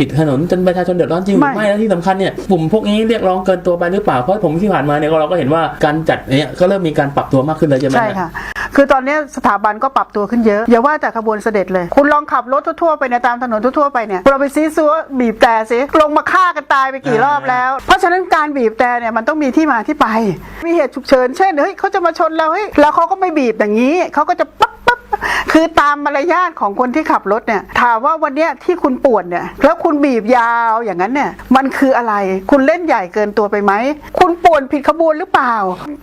ปิดถนนจนประชาชนเดือดร้อนจริงหรือไม่ไม่แล้วที่สำคัญเนี่ยกลุ่มพวกนี้เรียกร้องเกินตัวไปหรือเปล่าเพราะผมที่ผ่านมาเนี่ยเราก็เห็นว่าการจัดเนี่ยก็เริ่มมีการปรับตัวมากขึ้นเลยใช่ไหมใช่ค่ะคือตอนนี้สถาบันก็ปรับตัวขึ้นเยอะอย่าว่าแต่ขบวนเสด็จเลย คุณลองขับรถทั่วๆไปในยตามถนนทั่วๆไปเนี่ยเราไปซีซัวบีบแต่สิลงมาฆ่ากันตายไปกี่รอบแล้ว เพราะฉะนั้นการบีบแต่เนี่ยมันต้องมีที่มาที่ไป มีเหตุฉุกเฉินเช่นเฮ้ยเขาจะมาชนเราเฮ้ยแล้วเขาก็ไม่บีบอย่างนี้เขาก็จะปั๊บปั๊บ คือตามมารยาทของคนที่ขับรถเนี่ยถามว่าวันเนี้ยที่คุณปวดเนี่ยแล้วคุณบีบยาวอย่างนั้นเนี่ยมันคืออะไรคุณเล่นใหญ่เกินตัวไปไหมคุณป่วนผิดขบวนหรือเปล่า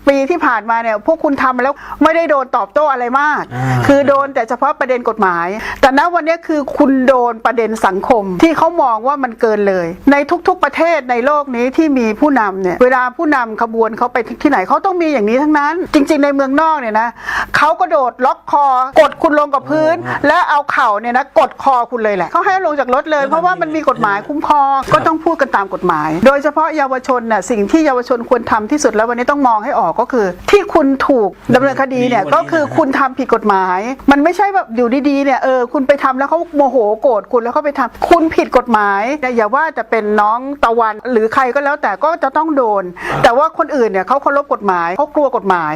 ปีที่ผ่านมาเนี่ยพวกคุณทำแล้วไม่ได้โดนตอบโต้อะไรมากอ่าคือโดนแต่เฉพาะประเด็นกฎหมาย แต่ณวันเนี้ยคือคุณโดนประเด็นสังคมที่เขามองว่ามันเกินเลย ในทุกๆประเทศในโลกนี้ที่มีผู้นำเนี่ยเวลาผู้นำขบวนเขาไปที่ไหนเขาต้องมีอย่างนี้ทั้งนั้น จริง ๆ ในเมืองนอกเนี่ยนะเขาก็โดดล็อกคอกดคุณลงกับพื้น และเอาเข่าเนี่ยนะกดคอคุณเลยแหละเขาให้ลงจากรถเลย เพราะว่ามันมีกฎหมายคุ้มครองก็ต้องพูดกันตามกฎหมาย โดยเฉพาะเยาวชนน่ะสิ่งที่เยาวชนควรทำที่สุดแล้ววันนี้ต้องมองให้ออกก็คือ ที่คุณถูกดำเนินคดีเนี่ยก็คือคุณทำผิดกฎหมาย มันไม่ใช่แบบอยู่ดีๆเนี่ยเออคุณไปทำแล้วเขาโมโหโกรธคุณแล้วเขาไปทำคุณผิดกฎหมายแต่อย่าว่าจะเป็นน้องตะวันหรือใครก็แล้วแต่ก็จะต้องโดน แต่ว่าคนอื่นเนี่ยเขาเคารพกฎหมายเขากลัวกฎหมาย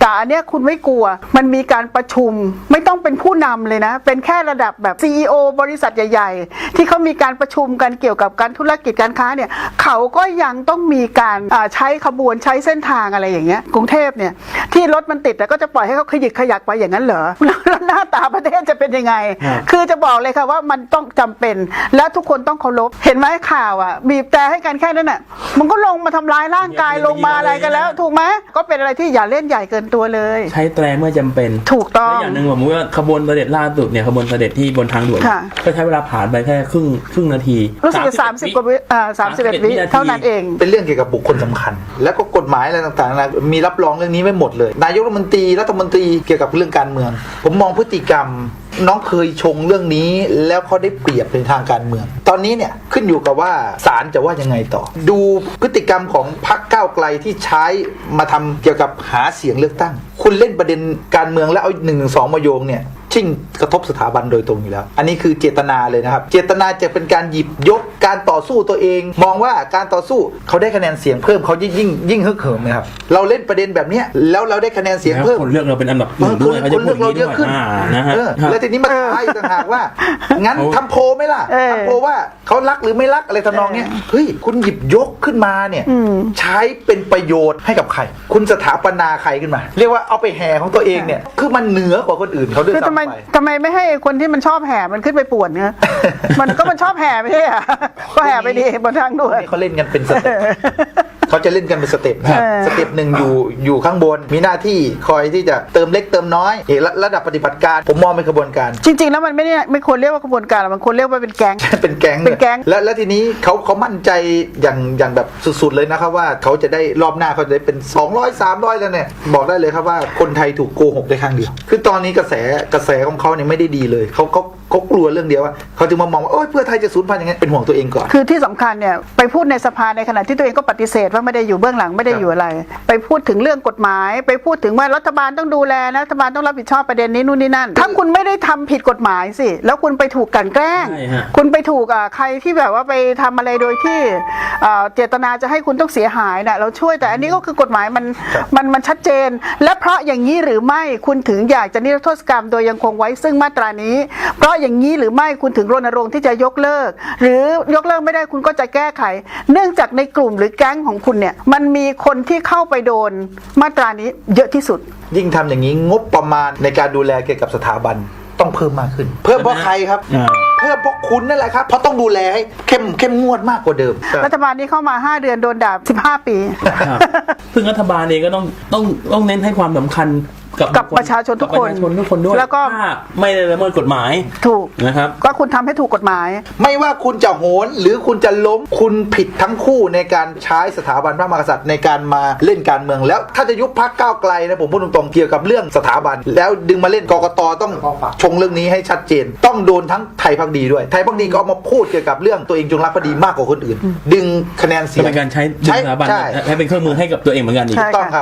แต่อันเนี้ยคุณไม่กลัวมันมีการประชุมไม่ต้องเป็นผู้นำเลยนะ เป็นแค่ระดับแบบ CEO บริษัทใหญ่ ๆ ที่เขามีการประชุมกันเกี่ยวกับการธุรกิจการค้าเนี่ยเขาก็ยังต้องมีการอ่าใช้ขบวนใช้เส้นทางอะไรอย่างเงี้ยกรุงเทพเนี่ยที่รถมันติดแต่ก็จะปล่อยให้เขาขยิกขยักไปอย่างนั้นเหรอ แล้วหน้าตาประเทศจะเป็นยังไงครับคือจะบอกเลยค่ะว่ามันต้องจำเป็นและทุกคนต้องเคารพเห็นไหมข่าวอะ บีบแต่ให้กันแค่นั้นน่ะมันก็ลงมาทำร้ายร่างกายลงมาอะไรกันแล้ว ถูกไหมก็เป็นอะไรที่อย่าเล่นใหญ่เกินตัวเลย ใช้แตรเมื่อจำเป็นถูกต้อและง อย่างหนึ่งผมว่าขบวนเสด็จล่าสุดเนี่ยขบวนเสด็จที่บนทางด่วนค่ะ ก็ใช้เวลาผ่านไปแค่ครึ่งครึ่งนาทีรู้สึกจะสามสิบกว่าวิอ่าสามสิบเอ็ดวิ31เท่านั้นเอง เป็นเรื่องเกี่ยวกับบุคคลสำคัญ แล้วก็กฎหมายอะไรต่างๆนะมีรับรองเรื่องนี้ไม่หมดเลย นายกรัฐมนตรีรัฐมนตรีเกี่ยวกับเรื่องการเมือง ผมมองพฤติกรรมน้องเคยชงเรื่องนี้ แล้วเขาได้เปรียบในทางการเมือง ตอนนี้เนี่ยขึ้นอยู่กับว่าศาลจะว่ายังไงต่อ ดูพฤติกรรมของพรรคก้าวไกลที่ใช้มาทำเกี่ยวกับหาเสียงเลือกตั้ง คุณเล่นประเด็นการเมืองแล้วเอาหนึ่งสองมาโยงเนี่ย ชิ่งกระทบสถาบันโดยตรงอยู่แล้ว อันนี้คือเจตนาเลยนะครับ เจตนาจะเป็นการหยิบยกการต่อสู้ตัวเอง มองว่าการต่อสู้เขาได้คะแนนเสียงเพิ่มเขายิ่งยิ่งยิ่งฮึกเหิมนะครับ เราเล่นประเด็นแบบเนี้ยแล้วเราได้คะแนนเสียงแล้วเพิ่มคนเลือกเราเป็นอันดับหเอนึ่องด้วยคเขานจะคนพูเลืดอกอย่างนี้ด้วยเราเยอะขึ้นอ่านะฮะเออแล้วทีนี้มาท้ายต่างหากว่า งั้นเขาทำโพลไหมล่ะเออทำโพลว่าเขารักหรือไม่รักอะไรทำนองเนี้ยเฮ้ยคุณหยิบยกขึ้นมาเนี่ยอืมใช้เป็นประโยชน์ให้กับใคร คุณสถาปนาใครขึ้นมา เรียกว่าเอาไปแห่ของตัวเองเนี่ยคือมันเหนือกว่าคนอื่นเขาด้วยคือทำไมซ้ำไปทำไมไม่ให้คนที่มันชอบแห่มันขึ้นไปป่วนเนี่ยมันก็มันชอบแห่ไม่ใช่เหรอก็แห่ไปดีบนทางด่วนเขาเล่นกันเป็นสเต็ป เขาจะเล่นกันเป็นสเต็ปนะเออสเต็ปหนึ่งอยู่อยู่ข้างบน มีหน้าที่คอยที่จะเติมเล็กเติมน้อยเอกระดับปฏิบัติการ ผมมองเป็นกระบวนการ จริง ๆ แล้วมันไม่ได้ไม่ควรเรียกว่ากระบวนการหรอกมันควรเรียกว่าเป็นแก๊งเป็นแก๊งเป็นแก๊งและและทีนี้เขาเขามั่นใจอย่างอย่างแบบสุดๆเลยนะครับว่าเขาจะได้รอบหน้าเขาจะได้เป็น 200 300 แล้วเนี่ยบอกได้เลยครับว่าคนไทยถูกโกหกได้ครั้งเดียวคือตอนนี้กระแสกระแสของเขาเนี่ยไม่ได้ดีเลยเขาเขา เขากลัวเรื่องเดียวว่าเขาจึงมามองว่าโอ้ยเพื่อไทยจะสูญพันธุ์อย่างเงี้ยเป็นห่วงตัวเองก่อน คือที่สำคัญเนี่ยไปพูดในสภาในขณะที่ตัวเองก็ปฏิเสธว่าไม่ได้อยู่เบื้องหลังไม่ได้อยู่อะไร ไปพูดถึงเรื่องกฎหมาย ไปพูดถึงว่ารัฐบาลต้องดูแลนะรัฐบาลต้องรับผิดชอบประเด็นนี้นู่นนี่นั่น ถ้าคุณไม่ได้ทำผิดกฎหมายสิ แล้วคุณไปถูกกลันแกล้งใช่ฮะคุณไปถูกอะใครที่แบบว่าไปทำอะไรโดยที่เอ่อเจตนาจะให้คุณต้องเสียหายนะเราช่วยแต่อันนี้ก็คือกฎหมายมันมันมันชัดเจน และเพราะอย่างนี้หรือไม่คุณถึงอยากจะนิรโทษกรรมโดยยังคงไว้ซึ่งมาตรานี้ เพราะอย่างนี้หรือไม่คุณถึงรณรงค์ที่จะยกเลิก หรือยกเลิกไม่ได้คุณก็จะแก้ไข เนื่องจากในกลุ่มหรือแก๊งของคุณเนี่ยมันมีคนที่เข้าไปโดนมาตรานี้เยอะที่สุด ยิ่งทำอย่างนี้งบประมาณในการดูแลเกี่ยวกับสถาบันต้องเพิ่มมากขึ้น เพิ่มเพราะใครครับอ่าเพิ่มเพราะคุณนั่นแหละครับ เพราะต้องดูแลให้เข้มเข้มงวดมากกว่าเดิม รัฐบาลนี้เข้ามา 5 เดือนโดนด่า15 ปีครับซึ่งรัฐบาลเองก็ต้องต้องต้องเน้นให้ความสำคัญ กับกับประชาชนทุกคนบประชาชนทุกคนด้วยแล้วก็ ถ้าไม่ได้ละเมิดกฎหมายถูก นะครับ ก็คุณทำให้ถูกกฎหมาย ไม่ว่าคุณจะโหนหรือคุณจะล้มคุณผิดทั้งคู่ในการใช้สถาบันพระมหากษัตริย์ในการมาเล่นการเมือง แล้วถ้าจะยุบพักก้าวไกลนะผมพูดตรงๆเกี่ยวกับเรื่องสถาบัน แล้วดึงมาเล่นกกตต้องชงเรื่องนี้ให้ชัดเจน ต้องโดนทั้งไทยพักดีด้วย ไทยพักดีก็เอามาพูดเกี่ยวกับเรื่องตัวเองจงรักภักดีมากกว่าคนอื่น ดึงคะแนนเสีจะยงเป็นการใช้ใช้สถาบันใช่ ให้เป็นเครื่องมือให้กับตัวเองเหมือนกันอีก ใช่ต้องครับ